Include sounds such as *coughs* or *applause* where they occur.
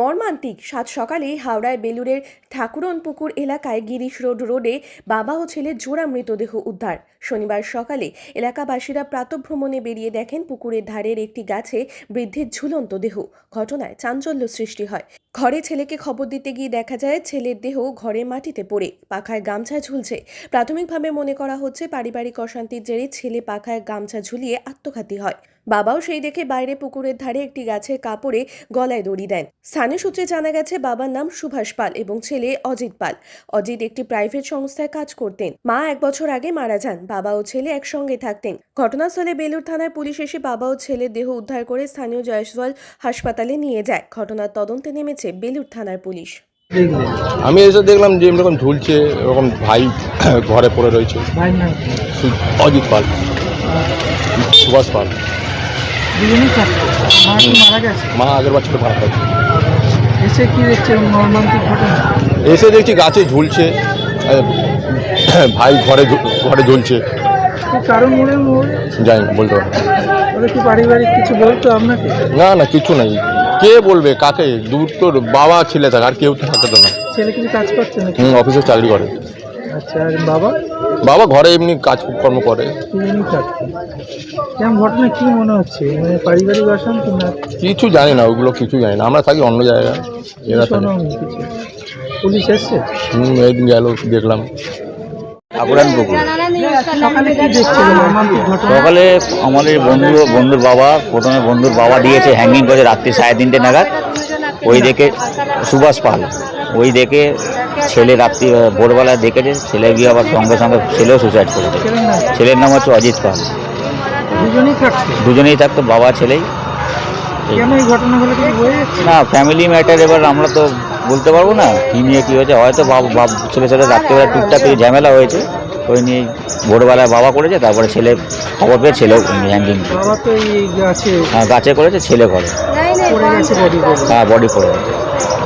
মর্মান্তিক। সাত সকালে হাওড়ায় বেলুরের ঠাকুরনপুকুর এলাকায় গিরিশ রোড রোডে বাবা ও ছেলে জোড়া মৃতদেহ উদ্ধার। শনিবার সকালে এলাকাবাসীরা প্রাতভ্রমণে বেরিয়ে দেখেন পুকুরের ধারের একটি গাছে বৃদ্ধির ঝুলন্ত দেহ। ঘটনায় চাঞ্চল্য সৃষ্টি হয়। ঘরে ছেলেকে খবর দিতে গিয়ে দেখা যায় ছেলের দেহ ঘরে মাটিতে পড়ে, পাখায় গামছা ঝুলছে। প্রাথমিকভাবে মনে করা হচ্ছে পারিবারিক অশান্তির জেরে ছেলে পাখায় গামছা ঝুলিয়ে আত্মঘাতী হয়। বাবাও সেই দেখে বাইরে পুকুরের ধারে একটি গাছের কাপড়ে গলায় দড়ি দেন। স্থানীয় সূত্রে জানা গেছে, বাবার নাম সুভাষ পাল এবং ছেলে অজিত পাল। অজিত একটি প্রাইভেট সংস্থায় কাজ করতেন। মা এক বছর আগে মারা যান, বাবা ও ছেলে একসঙ্গে থাকতেন। ঘটনাস্থলে বেলুর থানায় পুলিশ এসে বাবা ও ছেলের দেহ উদ্ধার করে স্থানীয় জয়সওয়াল হাসপাতালে নিয়ে যায়। ঘটনার তদন্তে নেমেছে বেলুর থানার পুলিশ। আমি এসে দেখলাম যে এরকম ঝুলছে এরকম ভাই *coughs* ঘরে পড়ে রয়েছে। অজিত পাল। সুভাষ পাল। মা কি মারা গেছে? মা আগের বছর ভাড়া এসে কি দেখছে? এসে দেখছি গাছে ঝুলছে *coughs* ভাই ঘরে ঘরে ঝুলছে। কারণ মনে হয়? যাই না, বলতে পারব কি পারিবারিক কিছু বলতো আপনাকে? না না কিছু নাই। কে বলবে? কাকে? দূর তোর বাবা ছেলে থাকে আর কেউ তো থাকে তো না। ছেলে কিছু কাজ করছে নাকি? হুম অফিসে চাকরি করে। আচ্ছা আর বাবা? বাবা ঘরে এমনি কাজকর্ম করে। ঘটনা কি মনে হচ্ছে? মানে পারিবারিক অশান্তি না? কিছু জানি না ওগুলো কিছু জানি না। আমরা থাকি অন্য জায়গায়। এরা পুলিশ এসছে? হুম একদিন গেল দেখলাম। ঠাকুরান পুকুর সকালে ঘটনা সকালে আমাদের বন্ধু বন্ধুর বাবা প্রথমে বন্ধুর বাবা দিয়েছে হ্যাঙ্গিং করে রাত্রি সাড়ে তিনটে নাগাদ। ওই দেখে সুভাষ পাল। ওই দেখে ছেলে রাত্রি আহ, ভোরবেলায় দেখেছে ছেলে গিয়ে আবার সঙ্গে সঙ্গে ছেলেও সুসাইড করেছে। ছেলের নাম হচ্ছে অজিত পাল। দুজনেই থাকতো বাবা ছেলেই। না ফ্যামিলি ম্যাটার এবার আমরা তো বলতে পারব না? কী নিয়ে কী হয়েছে? হয়তো বাবা বাপ ছেলে ছেলে রাত্রিবেলা টুকটাক কিছু ঝামেলা হয়েছে। ওই নিয়ে ভোরবেলায় বাবা করেছে তারপরে ছেলে খবর পেয়ে ছেলেও হ্যান্ডিং হ্যাঁ তো এই গাছে গাছে করেছে ছেলে করে পড়ে বডি করে। হ্যাঁ বডি পড়ে গেছে